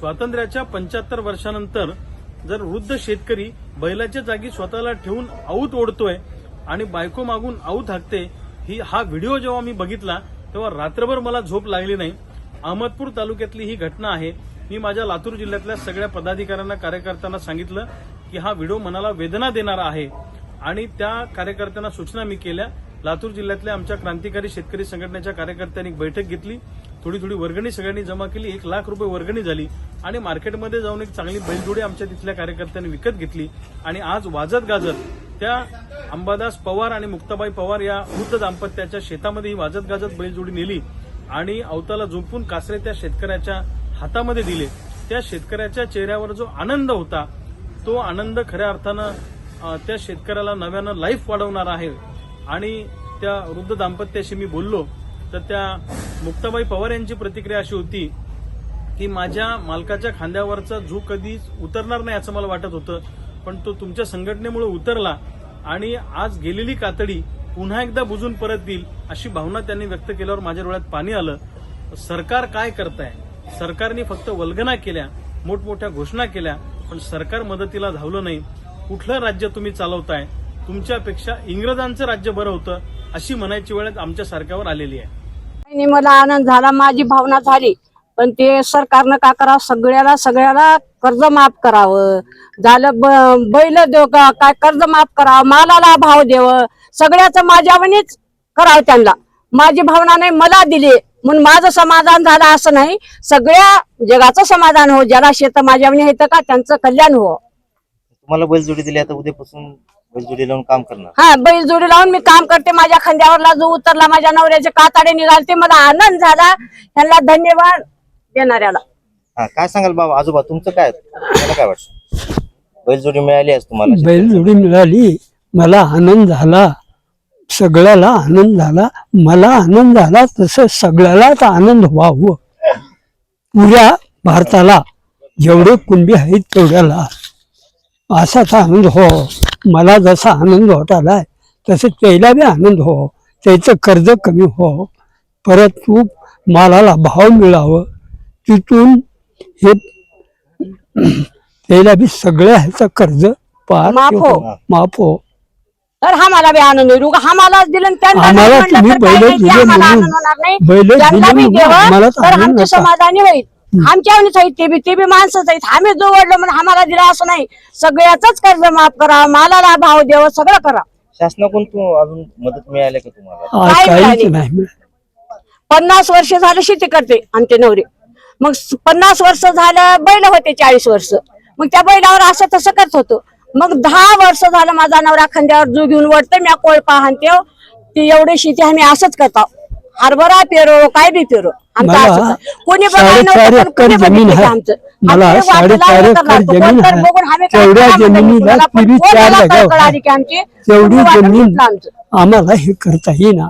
स्वातंत्र्याच्या पंच्याहत्तर वर्षानंतर जर वृद्ध शेतकरी बैलाच्या जागी स्वतःला ठेवून आऊत ओढतोय आणि बायको मागून आऊत हाकते ही हा व्हिडिओ जेव्हा मी बघितला तेव्हा रात्रभर मला झोप लागली नाही. अहमदपूर तालुक्यातली ही घटना आहे. मी माझ्या लातूर जिल्ह्यातल्या सगळ्या पदाधिकाऱ्यांना कार्यकर्त्यांना सांगितलं की हा व्हिडिओ मनाला वेदना देणारा आहे. आणि त्या कार्यकर्त्यांना सूचना मी केल्या. लातूर जिल्ह्यातल्या आमच्या क्रांतिकारी शेतकरी संघटनेच्या कार्यकर्त्यांनी बैठक घेतली. थोडी थोडी वर्गणी सगळ्यांनी जमा केली एक लाख रुपये वर्गणी झाली आणि मार्केटमध्ये जाऊन एक चांगली बैलजोडी आमच्या तिथल्या कार्यकर्त्यांनी विकत घेतली. आणि आज वाजत गाजत त्या अंबादास पवार आणि मुक्ताबाई पवार या वृद्ध दाम्पत्याच्या शेतामध्ये ही वाजत गाजत बैलजोडी नेली आणि अवताला झोपून कासरे त्या शेतकऱ्याच्या हातामध्ये दिले. त्या शेतकऱ्याच्या चेहऱ्यावर जो आनंद होता तो आनंद खऱ्या अर्थानं त्या शेतकऱ्याला नव्यानं लाईफ वाढवणार आहे. आणि त्या वृद्ध दाम्पत्याशी मी बोललो तर त्या मुक्ताबाई पवार यांची प्रतिक्रिया अशी होती की माझ्या मालकाच्या खांद्यावरचा झू कधीच उतरणार नाही असं मला वाटत होतं. पण तो तुमच्या संघटनेमुळे उतरला आणि आज गेलेली कातडी पुन्हा एकदा बुजून परत येईल अशी भावना त्यांनी व्यक्त केल्यावर माझ्या डोळ्यात पाणी आलं. सरकार काय करत आहे सरकारने फक्त वल्गना केल्या मोठमोठ्या घोषणा केल्या पण सरकार मदतीला धावलं नाही. कुठलं राज्य तुम्ही चालवताय? तुमच्यापेक्षा इंग्रजांचं राज्य बरं होतं अशी म्हणायची वेळ आमच्या सारख्यावर आलेली आहे. आणि मला आनंद झाला माझी भावना झाली. पण ते सरकारनं का करावं? सगळ्याला सगळ्याला कर्ज माफ करावं. झालं ब- बैल देव का काय कर्ज माफ करावं? मालाला भाव देव. सगळ्याचं माझ्यावनीच करावं त्यांना. माझी भावना नाही मला दिली. म्हणून माझं समाधान झालं असं नाही. सगळ्या जगाचं समाधान हो. ज्याला शेत माझ्यावनी येतं का त्यांचं कल्याण हो. तुम्हाला बैलजोडी दिली आता उद्यापासून बैलजोडी लावून काम करणार. हा बैल जोडी लावून मी काम करते. माझ्या खांद्यावरला जो उतरला माझ्या नवऱ्याचे काताडे निघालते. मला आनंद झाला. त्यांना धन्यवाद देणाऱ्याला. हा काय सांगाल बाबा? आजोबा तुमचं काय? तुम्हाला काय वाटतं? बैलजोडी मिळाली आज तुम्हाला? बैलजोडी मिळाली. मला आनंद झाला. सगळ्याला आनंद झाला. मला आनंद झाला. तसं सगळ्यालाच आनंद व्हावं. पुऱ्या भारताला जेवढे कुणबी आहेत तेवढ्याला असाच आनंद हो. मला जसा आनंद होत आलाय तसं त्याला बी आनंद हो. त्याचं कर्ज कमी हो. परत तू मालाला भाव मिळावं. तिथून हे त्याला बी सगळ्या ह्याचं कर्ज पार माफ हो. माफ हो. तर हा मला बी आनंद होईल उगा हा मला दिलं आणि त्यांना नाही आम्हाला म्हणलं तुम्ही तर काय बैल नाही, ते दिले आम्हाला म्हणून. आनंद होणार नाही. बैल ज्यांना दिले बी म्हणून देवं, आम्हाला तर तर आनंद आमचे होता. समाधानी होईल. आमच्यावनीच आहेत ते बी ते बी माणसंच आहेत. आम्ही जो वडलो म्हणून आम्हाला दिला असं नाही. सगळ्याच कर्ज माफ करा मालाला भाव द्यावं सगळं करा. शासनाकडून तू अजून मदत मिळाली का तुम्हाला? काय काहीच? नाही. पन्नास वर्ष झालं शेती करते आमचे नवरे. मग स- पन्नास वर्ष झालं बैल होते चाळीस वर्ष. मग त्या बैलावर असं तसं करत होतो. मग दहा वर्ष झालं माझा नवरा खांद्यावर जू घेऊन वळते मी कोळपा हाणते ती एवढी शेती आम्ही असंच करतो हरभरा पेरो काय बी पेरो. आमचं. कोणी जमीन आमचं. मला साडेचार एकर तेवढ्या जमिनीला तिरी चार जागा तेवढी आम्हाला हे करता येईना.